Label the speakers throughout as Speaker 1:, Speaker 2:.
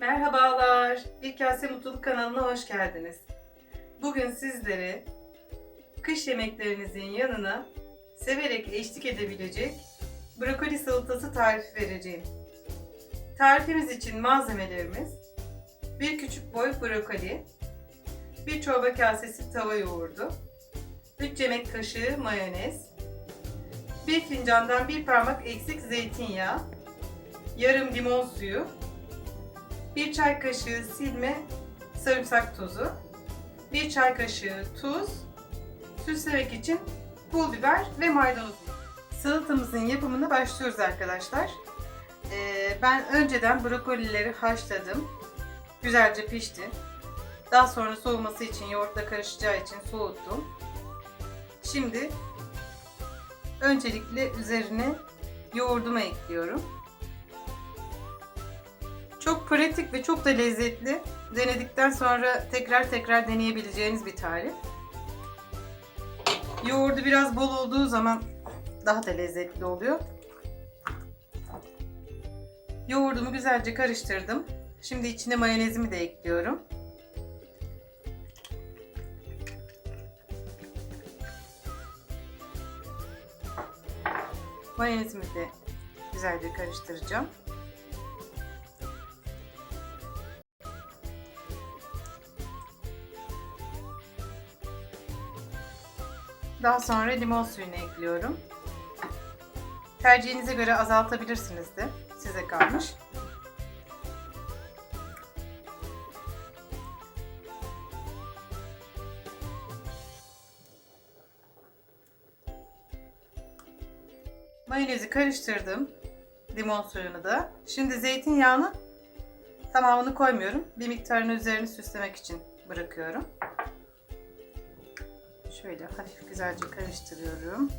Speaker 1: Merhabalar, Bir Kase Mutluluk kanalına hoş geldiniz. Bugün sizlere kış yemeklerinizin yanına severek eşlik edebilecek brokoli salatası tarifi vereceğim. Tarifimiz için malzemelerimiz bir küçük boy brokoli, bir çorba kasesi tava yoğurdu, 3 yemek kaşığı mayonez, bir fincandan bir parmak eksik zeytinyağı, yarım limon suyu, 1 çay kaşığı silme sarımsak tozu, 1 çay kaşığı tuz, süslemek için pul biber ve maydanoz. Salatamızın yapımına başlıyoruz arkadaşlar. Ee, ben önceden brokolileri haşladım. Güzelce pişti. Daha sonra soğuması için yoğurtla karışacağı için soğuttum. Şimdi öncelikle üzerine yoğurdumu ekliyorum. Çok pratik ve çok da lezzetli. Denedikten sonra tekrar tekrar deneyebileceğiniz bir tarif. Yoğurdu biraz bol olduğu zaman daha da lezzetli oluyor. Yoğurdumu güzelce karıştırdım. Şimdi içine mayonezimi de ekliyorum. Mayonezimi de güzelce karıştıracağım. Daha sonra limon suyunu ekliyorum. Tercihinize göre azaltabilirsiniz de. Size kalmış. Mayonezi karıştırdım. Limon suyunu da. Şimdi zeytinyağını tamamını koymuyorum. Bir miktarını üzerini süslemek için bırakıyorum. Şöyle hafif güzelce karıştırıyorum.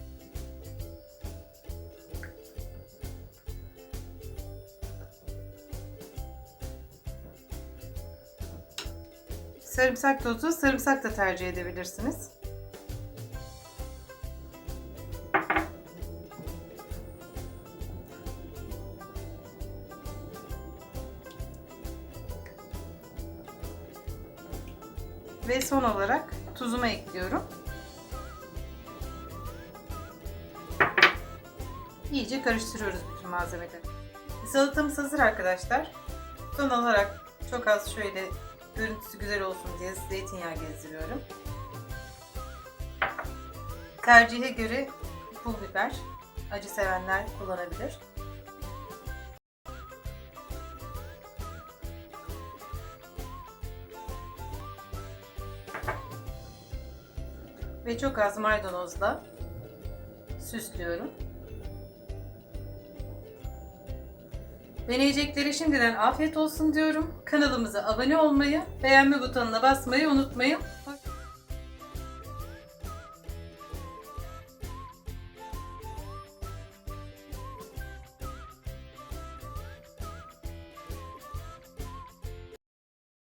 Speaker 1: Sarımsak tozu, sarımsak da tercih edebilirsiniz. Ve son olarak tuzumu ekliyorum. İyice karıştırıyoruz bütün malzemeleri. Salatamız hazır arkadaşlar. Son olarak çok az şöyle görüntüsü güzel olsun diye zeytinyağı gezdiriyorum. Tercihe göre pul biber, acı sevenler kullanabilir. Ve çok az maydanozla süslüyorum. Deneyecekleri şimdiden afiyet olsun diyorum. Kanalımıza abone olmayı, beğenme butonuna basmayı unutmayın.